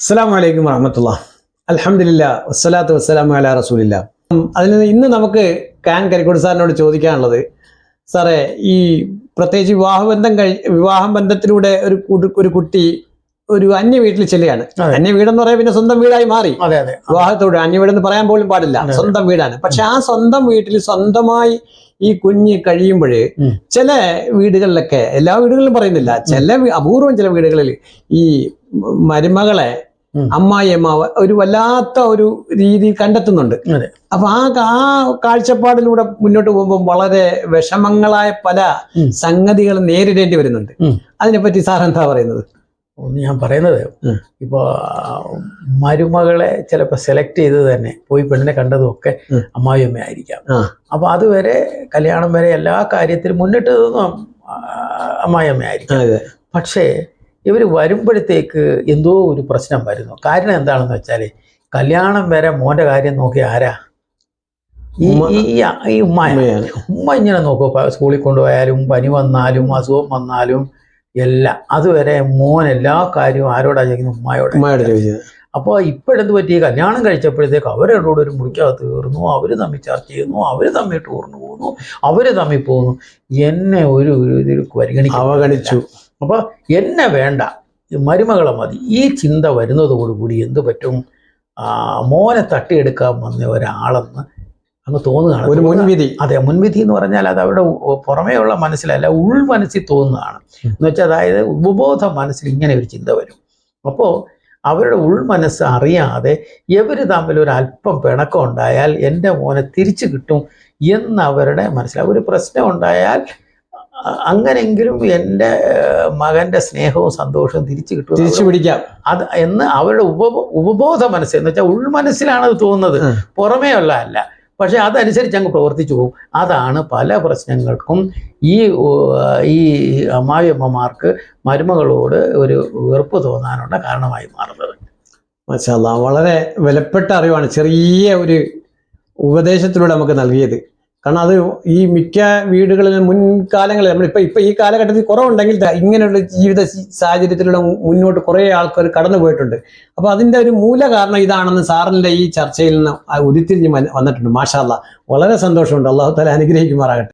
അസ്സാം വലൈക്കും വറഹമത്തുള്ള. അലഹമില്ല വസ്സലാത്തു വസ്സലാമു അല റസൂലില്ല. അതിൽ നിന്ന് ഇന്ന് നമുക്ക് കാൻ കരിക്കോട് സാറിനോട് ചോദിക്കാനുള്ളത് സാറേ ഈ പ്രത്യേകിച്ച് വിവാഹബന്ധം കഴി വിവാഹ ബന്ധത്തിലൂടെ ഒരു ഒരു കുട്ടി ഒരു അന്യ വീട്ടിൽ ചെല്ലുകയാണ്. അന്യ വീടെന്ന് പറയാൻ പിന്നെ സ്വന്തം വീടായി മാറി. വിവാഹത്തോട് അന്യ വീടെന്ന് പറയാൻ പോലും പാടില്ല. സ്വന്തം വീടാണ്. പക്ഷെ ആ സ്വന്തം വീട്ടിൽ സ്വന്തമായി ഈ കുഞ്ഞ് കഴിയുമ്പോൾ ചില വീടുകളിലൊക്കെ എല്ലാ വീടുകളിലും പറയുന്നില്ല ചില അപൂർവം ചില വീടുകളിൽ ഈ മരുമകളെ ഉം. അമ്മായിയമ്മ ഒരു വല്ലാത്ത ഒരു രീതി കണ്ടെത്തുന്നുണ്ട്. അപ്പൊ ആ ആ കാഴ്ചപ്പാടിലൂടെ മുന്നോട്ട് പോകുമ്പോൾ വളരെ വിഷമങ്ങളായ പല. സംഗതികൾ നേരിടേണ്ടി വരുന്നുണ്ട് അതിനെപ്പറ്റി സാർ എന്താ പറയുന്നത് ഞാൻ പറയുന്നത്. ഇപ്പൊ മരുമകളെ ചിലപ്പോൾ സെലക്ട് ചെയ്ത് തന്നെ പോയി പെണ്ണിനെ കണ്ടതും ഒക്കെ അമ്മായിയമ്മയായിരിക്കാം അമ്മായിയമ്മ ആയിരിക്കാം ആ. അപ്പൊ അതുവരെ കല്യാണം വരെ എല്ലാ കാര്യത്തിലും മുന്നിട്ട് നിന്നും അമ്മായിയമ്മ ആയിരിക്കാം അതെ പക്ഷേ ഇവർ വരുമ്പോഴത്തേക്ക് എന്തോ ഒരു പ്രശ്നം വരുന്നു. കാരണം എന്താണെന്ന് വെച്ചാൽ കല്യാണം വരെ മോന്റെ കാര്യം നോക്കി ആരാ? ഈ ഉമ്മ. ഈ ഉമ്മ. ഇങ്ങനെ നോക്കും. സ്കൂളിൽ കൊണ്ടുപോയാലും പനി വന്നാലും അസുഖം വന്നാലും എല്ലാം. അതുവരെ മോൻ എല്ലാ കാര്യവും ആരോടാ ചോദിക്കുന്നത്? ഉമ്മായോട് ഉമ്മയോട് ചോദിച്ചത് അപ്പോൾ ഇപ്പോഴെന്ത് പറ്റി? കല്യാണം കഴിച്ചപ്പോഴത്തേക്ക് അവരോട് ഒരു മുറിക്കകത്ത് തീർന്നു അവർ തമ്മിൽ ചർച്ച ചെയ്യുന്നു. അവർ തമ്മിൽ ടൂറിന് പോകുന്നു. അവർ തമ്മിൽ പോകുന്നു. എന്നെ ഒരു ഒരു ഇതിൽ പരിഗണിക്കും അവഗണിച്ചു. അപ്പോൾ എന്നെ വേണ്ട മരുമകളെ മതി. ഈ ചിന്ത വരുന്നതോടുകൂടി എന്ത് പറ്റും? മോനെ തട്ടിയെടുക്കാൻ വന്ന ഒരാളെന്ന് അങ്ങ് തോന്നുകയാണ്. ഒരു മുൻവിധി. അതെ മുൻവിധി എന്ന് പറഞ്ഞാൽ അത് അവരുടെ പുറമേ ഉള്ള മനസ്സിലല്ല ഉൾ മനസ്സിൽ തോന്നുന്നതാണ് എന്ന് വെച്ചാൽ അതായത് ഉപബോധ മനസ്സിൽ ഇങ്ങനെ ഒരു ചിന്ത വരും. അപ്പോൾ അവരുടെ ഉൾ മനസ്സ് അറിയാതെ ഇവർ തമ്മിൽ ഒരു അല്പം പിണക്കം ഉണ്ടായാൽ എന്റെ മോനെ തിരിച്ചു കിട്ടും എന്ന് അവരുടെ മനസ്സിലാവും ഒരു പ്രശ്നം ഉണ്ടായാൽ അങ്ങനെങ്കിലും എന്റെ മകന്റെ സ്നേഹവും സന്തോഷവും തിരിച്ചു കിട്ടും തിരിച്ചു പിടിക്കാം. അത് എന്ന് അവരുടെ ഉപബോ ഉപബോധ മനസ്സ് എന്ന് വെച്ചാൽ ഉൾമനസ്സിലാണ് അത് തോന്നുന്നത്. പുറമേ ഉള്ളതല്ല പക്ഷെ അതനുസരിച്ച് അങ്ങ് പ്രവർത്തിച്ചു പോകും. അതാണ് പല പ്രശ്നങ്ങൾക്കും ഈ ഈ അമ്മാവിയമ്മമാർക്ക് മരുമകളോട് ഒരു വെറുപ്പ് തോന്നാനുള്ള കാരണമായി മാറുന്നത്. മാഷാല്ലാ വളരെ വിലപ്പെട്ട അറിവാണ് ചെറിയ ഒരു ഉപദേശത്തിലൂടെ നമുക്ക് നൽകിയത്. കാരണം അത് ഈ മിക്ക വീടുകളിലും മുൻകാലങ്ങളിൽ നമ്മളിപ്പോൾ ഇപ്പം ഈ കാലഘട്ടത്തിൽ കുറവുണ്ടെങ്കിൽ ഇങ്ങനെയുള്ള ജീവിത സാഹചര്യത്തിലൂടെ മുന്നോട്ട് കുറേ ആൾക്കാർ കടന്നു പോയിട്ടുണ്ട്. അപ്പോൾ അതിന്റെ ഒരു മൂല കാരണം ഇതാണെന്ന് സാറിന്റെ ഈ ചർച്ചയിൽ നിന്ന് ഉരുത്തിരിഞ്ഞ് വന്ന- വന്നിട്ടുണ്ട്. മാഷാല്ല വളരെ സന്തോഷമുണ്ട്. അള്ളാഹു തല അനുഗ്രഹിക്കുമാറാകട്ടെ.